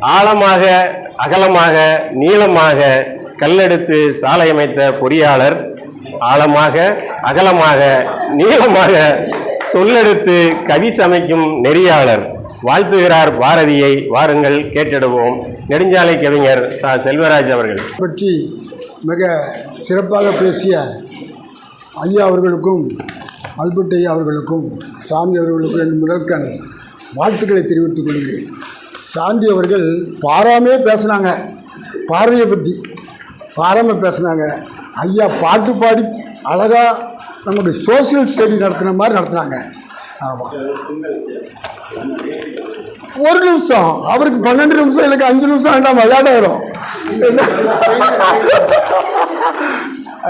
ஆழமாக அகலமாக நீளமாக கல்லெடுத்து சாலை அமைத்த பொறியாளர் ஆழமாக அகலமாக நீளமாக சொல்லெடுத்து கவி சமைக்கும் நெறியாளர். வாழ்த்துகிறார் பாரதியை வாருங்கள் கேட்டிடுவோம். நெடுஞ்சாலை கவிஞர் தா. செல்வராஜ் அவர்கள். பற்றி மிக சிறப்பாக பேசிய ஐயா அவர்களுக்கும் அல்பர்ட் ஐயா அவர்களுக்கும் சாமி அவர்களுக்கும் என் முதற்கண் வாழ்த்துக்களை தெரிவித்துக் கொள்கிறேன். சாந்தி அவர்கள் பாராமே பேசுனாங்க. பாரதியை பற்றி பாராம பேசுனாங்க. ஐயா பாட்டு பாடி அழகாக நம்முடைய சோஷியல் ஸ்டடி நடத்தின மாதிரி நடத்துனாங்க. ஆமாம் ஒரு நிமிஷம். அவருக்கு பன்னெண்டு நிமிஷம் எனக்கு அஞ்சு நிமிஷம் வேண்டாம் விளையாட வரும்.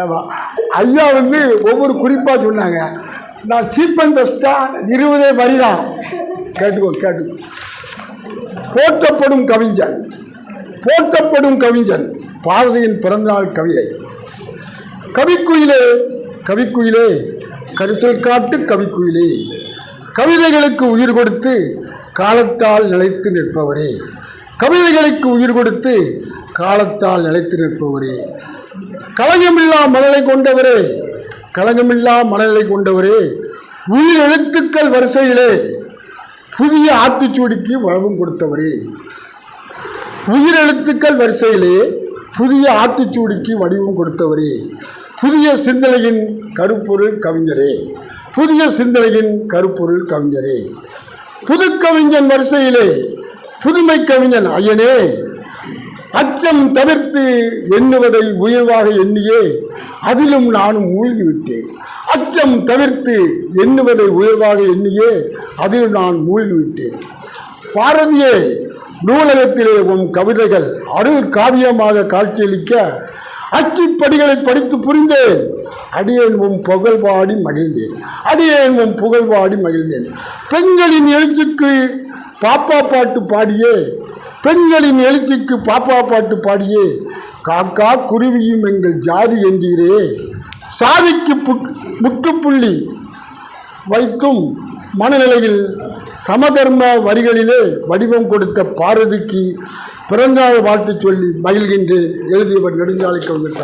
ஆமாம் ஐயா வந்து ஒவ்வொரு குறிப்பாக சொன்னாங்க. நான் சீப் அண்ட் பெஸ்ட்டாக இருபதே வரி தான் கேட்டுக்கோ கேட்டுக்கோ. போற்றப்படும் கவிஞன் போற்றப்படும் கவிஞன் பாரதியின் பிறந்தநாள் கவிதை. கவிக்குயிலே கவிக்குயிலே கரிசல் காட்டு கவிக்குயிலே கவிதைகளுக்கு உயிர் கொடுத்து காலத்தால் நிலைத்து நிற்பவரே. கவிதைகளுக்கு உயிர் கொடுத்து காலத்தால் நிலைத்து நிற்பவரே. களங்கமில்லா மணலை கொண்டவரே களங்கமில்லா மணலை கொண்டவரே. உயிர் எழுத்துக்கள் வரிசையிலே புதிய ஆத்திச்சூடிக்கு வளமும் கொடுத்தவரே. உயிரெழுத்துக்கள் வரிசையிலே புதிய ஆத்திச்சூடிக்கு வடிவம் கொடுத்தவரே. புதிய சிந்தனையின் கருப்பொருள் கவிஞரே. புதிய சிந்தனையின் கருப்பொருள் கவிஞரே. புது கவிஞன் வரிசையிலே புதுமை கவிஞன் ஐயனே அச்சம் தவிர்த்து எண்ணுவதை உயர்வாக எண்ணியே அதிலும் நானும் மூழ்கிவிட்டேன். அச்சம் தவிர்த்து எண்ணுவதை உயர்வாக எண்ணியே அதிலும் நான் மூழ்கிவிட்டேன். பாரதியே நூலகத்திலே உன் கவிதைகள் அருள் காவியமாக காட்சியளிக்க அச்சுப்படிகளை படித்து புரிந்தேன். அடியேன் உன் புகழ் பாடி மகிழ்ந்தேன். அடியேன் உன் புகழ் பாடி மகிழ்ந்தேன். பெண்களின் எழுச்சிக்கு பாப்பா பாட்டு பாடியே. பெண்களின் எழுச்சிக்கு பாப்பா பாட்டு பாடியே. காக்கா குருவியும் எங்கள் ஜாதி என்றீரே சாதிக்கு புட் முற்றுப்புள்ளி வைத்தும் மனநிலையில் சமதர்ம வரிகளிலே வடிவம் கொடுத்த பாரதிக்கு பிறந்தநாள் வாழ்த்து சொல்லி மகிழ்கின்றேன். எழுதியவர் நெடுஞ்சாலை கவிஞர்